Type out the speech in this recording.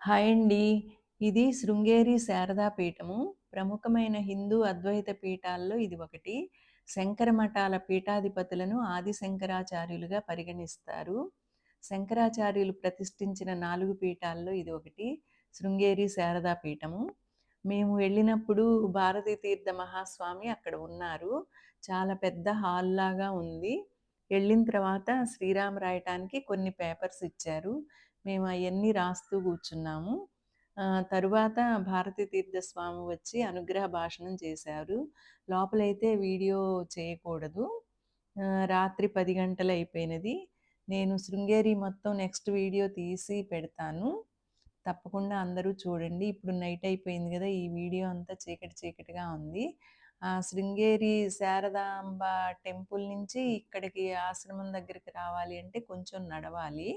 Hi అండి. ఇది శృంగేరి శారదా పీఠము. ప్రముఖమైన హిందూ అద్వైత పీఠాల్లో ఇది ఒకటి. శంకర మఠాల పీఠాధిపతులను ఆది శంకరాచార్యులుగా పరిగణిస్తారు. శంకరాచార్యులు ప్రతిష్ఠించిన నాలుగు పీఠాల్లో ఇది ఒకటి. శృంగేరి శారదా పీఠము. మేము వెళ్ళినప్పుడు భారతీ తీర్థ మహాస్వామి అక్కడ ఉన్నారు. చాలా పెద్ద హాల్ లాగా ఉంది. వెళ్ళిన తర్వాత శ్రీరామ రాయటానికి కొన్ని పేపర్స్ ఇచ్చారు. మేము అవన్నీ రాస్తూ కూర్చున్నాము. తరువాత భారతీ తీర్థ స్వామి వచ్చి అనుగ్రహ భాషణం చేశారు. లోపలైతే వీడియో చేయకూడదు. రాత్రి పది గంటలు అయిపోయినది నేను శృంగేరి మొత్తం నెక్స్ట్ వీడియో తీసి పెడతాను. తప్పకుండా అందరూ చూడండి. ఇప్పుడు నైట్ అయిపోయింది కదా ఈ వీడియో అంతా చీకటి చీకటిగా ఉంది. ఆ శృంగేరి శారదాంబ టెంపుల్ నుంచి ఇక్కడికి ఆశ్రమం దగ్గరికి రావాలి అంటే కొంచెం నడవాలి.